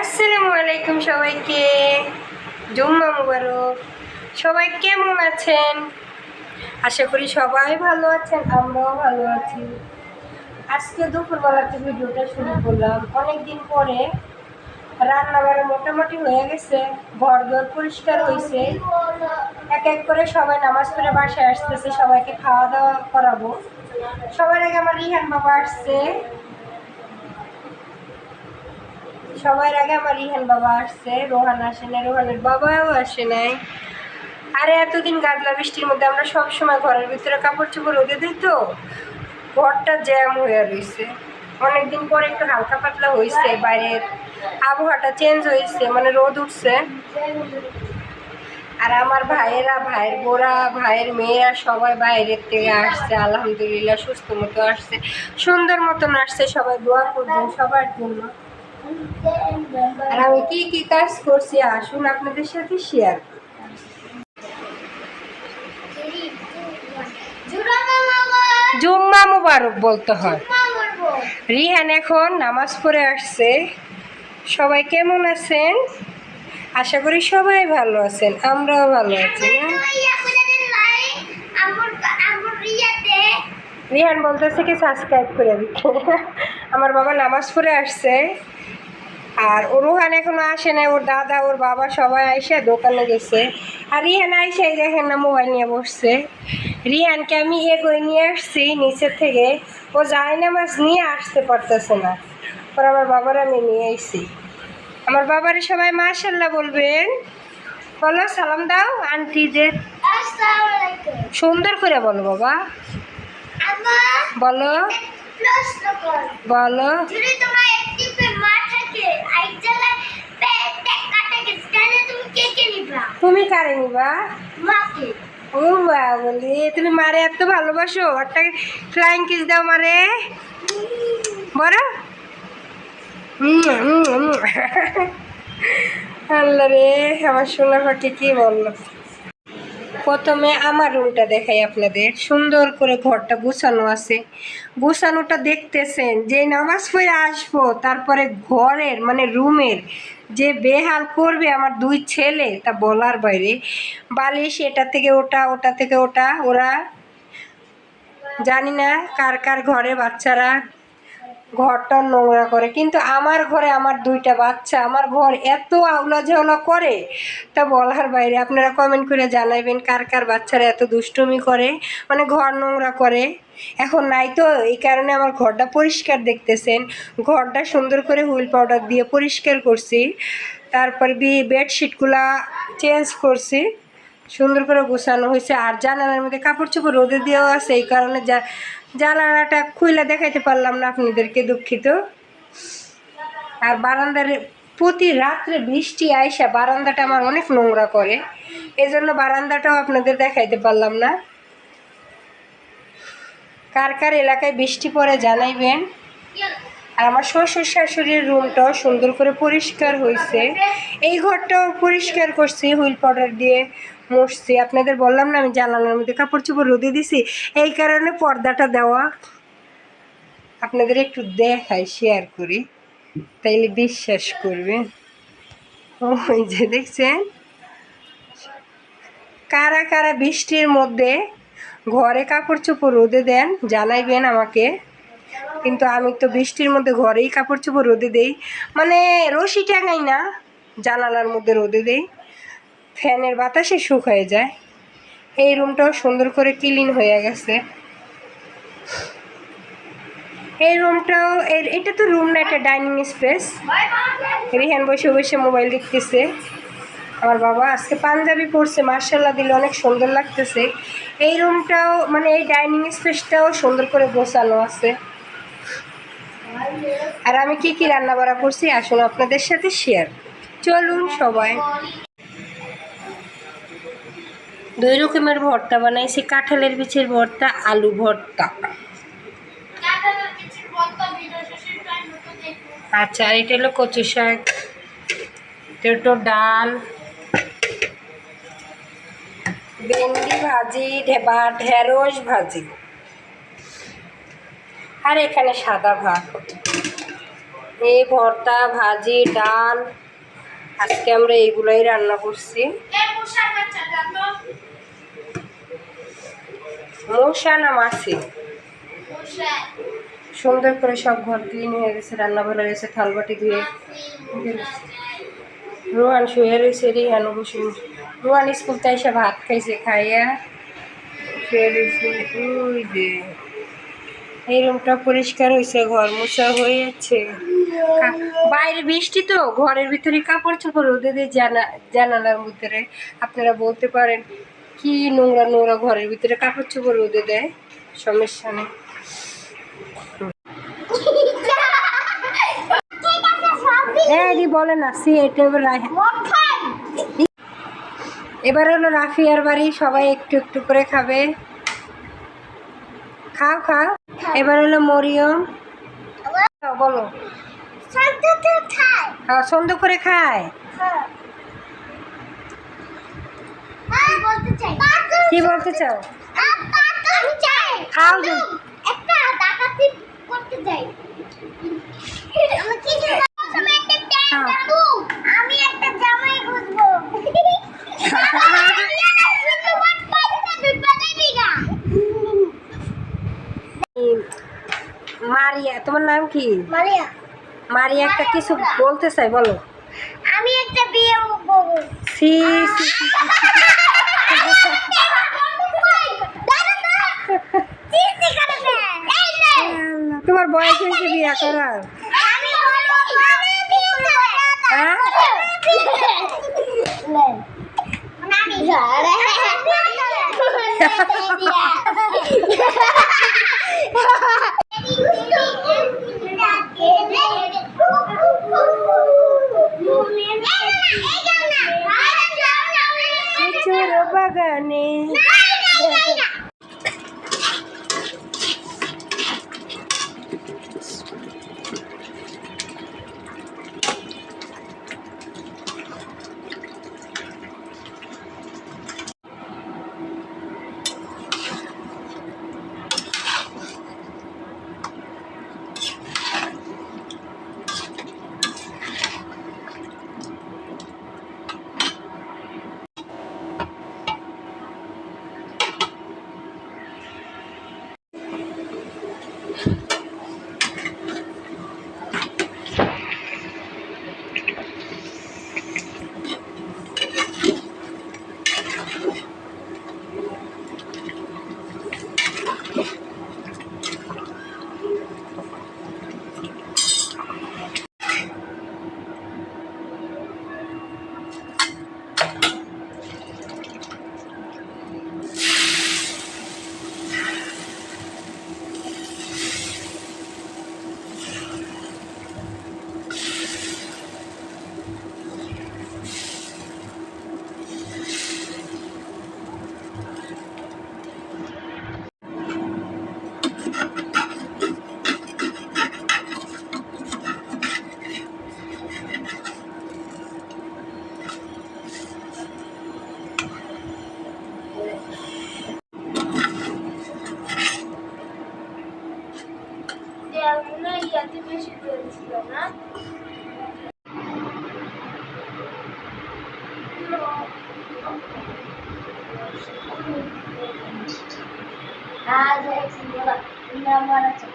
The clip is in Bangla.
আসসালামু আলাইকুম সবাইকে। জুম্মা মুবারক। সবাই কেমন আছেন? আশা করি সবাই ভালো আছেন, আমরাও ভালো আছি। আজকে দুপুরবেলাতে ভিডিওটা শুরু করলাম অনেক দিন পরে রান্না বাড়া মোটামুটি হয়ে গেছে ঘর দর পরিষ্কার হয়েছে এক এক করে সবাই নামাজ পড়ে বাসায় আসতেছে, সবাইকে খাওয়া দাওয়া করাবো। সবার আগে আমার রিহান বাবা আসছে। সবার আগে আমার রিহান বাবা আসছে, রোহান আসে না রোহানের বাবাও আসে নাই। আরে এতদিন গাদলা বৃষ্টির মধ্যে আমরা সব সময় ঘরের ভিতরে কাপড় চোপড় রোদে দিই তো, ঘরটা জ্যাম হয়ে রয়েছে অনেকদিন পরে একটু হালকা পাতলা হয়েছে বাইরের আবহাওয়াটা চেঞ্জ হয়েছে মানে রোদ উঠছে। আর আমার ভাইয়েরা, ভাইয়ের বোরা, ভাইয়ের মেয়েরা সবাই বাইরের থেকে আসছে, আলহামদুলিল্লাহ সুস্থ মতো আসছে, সুন্দর মতন আসছে, সবাই দোয়া করবেন সবার জন্য। আর আমি কি কি কাজ করছি? আসুন আপনাদের সাথে শেয়ার জুম্মা মুবারক বলতে হয়। রিহান এখন নামাজ পড়ে আসছে। সবাই কেমন আছেন? আশা করি সবাই ভালো আছেন, আমরাও ভালো আছি রিহান বলতেছে কি সাবস্ক্রাইব করে দিতে। আমার বাবা নামাজ পড়ে আসছে। আর ও রোহান এখনও আসে না ওর দাদা ওর বাবা সবাই আইসে দোকানে গেছে। আর রিহান আইসে দেখেন না মোবাইল নিয়ে বসছে। রিহানকে আমি এগোয় নিয়ে আসছি নিচের থেকে। ও যায় না মাছ নিয়ে আসতে পারতেছে না। ওর আমার বাবার আমি নিয়ে আইছি। আমার বাবারে সবাই মাশাল্লাহ বলবেন। বলো সালাম দাও আন্টিদের সুন্দর করে বলো বাবা। বলো। বলো। তুমি কারে নিবা মাকে। ও বা বলি তুমি মারে এত ভালোবাসো? একটা ফ্লাইং কিস দাও মারে। বড় আল্লাহ রে আমার সোনা পাখি কি বলল? প্রথমে আমার রুমটা দেখাই আপনাদের। সুন্দর করে ঘরটা গুছানো আছে। গুছানোটা দেখতেছেন যে নামাজ পড়ে আসব তারপরে ঘরের মানে রুমের যে বেহাল করবে আমার দুই ছেলে, তা বলার বাইরে। বালিশ এটা থেকে ওটা ওটা থেকে ওটা, ওরা জানি না কার কার ঘরে বাচ্চারা ঘরটা নোংরা করে। কিন্তু আমার ঘরে আমার দুইটা বাচ্চা, আমার ঘর এত আউলা ঝাউলা করে, তা বলার বাইরে আপনারা কমেন্ট করে জানাবেন কার কার বাচ্চারা এত দুষ্টুমি করে মানে ঘর নোংরা করে। এখন নাই তো, এই কারণে আমার ঘরটা পরিষ্কার দেখতেছেন। ঘরটা সুন্দর করে হুইল পাউডার দিয়ে পরিষ্কার করছি। তারপর বি বেডশিটগুলা চেঞ্জ করছি। সুন্দর করে গোছানো হয়েছে। আর জানালার মধ্যে কাপড় চোপড় রোদে দেওয়া আছে, এই কারণে যা জানালাটা খুইলা দেখাইতে পারলাম না আপনাদেরকে দুঃখিত। আর বারান্দার প্রতি রাত্রে বৃষ্টি আইসা বারান্দাটা আমার অনেক নোংরা করে। এই জন্য বারান্দাটাও আপনাদের দেখাইতে পারলাম না। কার কার এলাকায় বৃষ্টি পড়ে জানাইবেন। আর আমার শ্বশুর শাশুড়ির রুমটাও সুন্দর করে পরিষ্কার হয়েছে এই ঘরটাও পরিষ্কার করছি, হুইল পাউডার দিয়ে। মুছছি আপনাদের বললাম না আমি জানালার মধ্যে কাপড় চোপড় রোদে দিছি, এই কারণে পর্দাটা দেওয়া আপনাদের একটু দেখাই শেয়ার করি, তাইলে বিশ্বাস করবেন। ওই যে দেখছেন? কারা কারা বৃষ্টির মধ্যে ঘরে কাপড় চোপড় রোদে দেন, জানাইবেন আমাকে। কিন্তু আমি তো বৃষ্টির মধ্যে ঘরেই কাপড় চোপড় রোদে দেই। মানে রশি টাঙাই না, জানালার মধ্যে রোদে দেই। ফ্যানের বাতাসে শুকায় যায়। এই রুমটাও সুন্দর করে ক্লিন হয়ে গেছে। এই রুমটাও এর, এটা তো রুম না একটা ডাইনিং স্পেস রিহান বসে বসে মোবাইল দেখতেছে। আমার বাবা আজকে পাঞ্জাবি পরছে মার্শাল্লাহ দিলে অনেক সুন্দর লাগতেছে। এই রুমটাও মানে এই ডাইনিং স্পেসটাও সুন্দর করে গোছানো আছে। আর আমি কি কি রান্না বাড়া করছি, আসুন আপনাদের সাথে শেয়ার চলুন সবাই। দুই রকমের ভর্তা বানাইছি, কাঁঠালের বিচের ভর্তা, আলু ভর্তা। আচ্ছা আর এটা হলো কচু শাক, এটা ডাল, ভেন্ডি ভাজি ঢে- বা ঢেঁড়স ভাজি। আর এখানে সাদা ভাত। এই ভর্তা, ভাজি, ডাল, আজকে আমরা এইগুলোই রান্না করছি। মশা না মাছি সুন্দর করে সব ঘর ক্লিন হয়ে গেছে রান্না ভালো গেছে থালবাটি ধুয়ে রোহান শুয়ে রয়েছে রিহান বসে রোহান স্কুল থেকে এসে ভাত খাইছে খাইয়া শুয়ে রয়েছে। ওই যে এই রুমটা পরিষ্কার হয়েছে ঘর মোছা হয়েছে কা- বাইরে বৃষ্টি তো ঘরের ভিতরে কাপড় চোপড় রোদে দিয়ে জানা জানালার ভিতরে আপনারা বলতে পারেন। কি নোংরা নোংরা ঘরের ভিতরে কাপড় চোপড় রোদে দেয়? সমস্যা নেই। এই বলে না সি এটা এবার এবার হলো রাফিয়ার বাড়ি সবাই একটু একটু করে খাবে। খাও খাও। এবার হলো মরিয়ম। বলো। হ্যাঁ সন্ধ্যে করে খায়। কি বলতে চাও? খাও একটা ডাকাতি করতে চাই। আমি জামাই খুঁজবো। মারিয়া তোমার নাম কি? মারিয়া। মারিয়া একটা কিছু বলতে চাই বলো। আমি একটা বিয়ে করব। সি সি, সি, সি। আল্লাহ, তোমার বয়স হয়েছে বিয়া করার। হ্যাঁ? প্রচুর বাগানে আজ এক সিঙ্গলা আমার আছে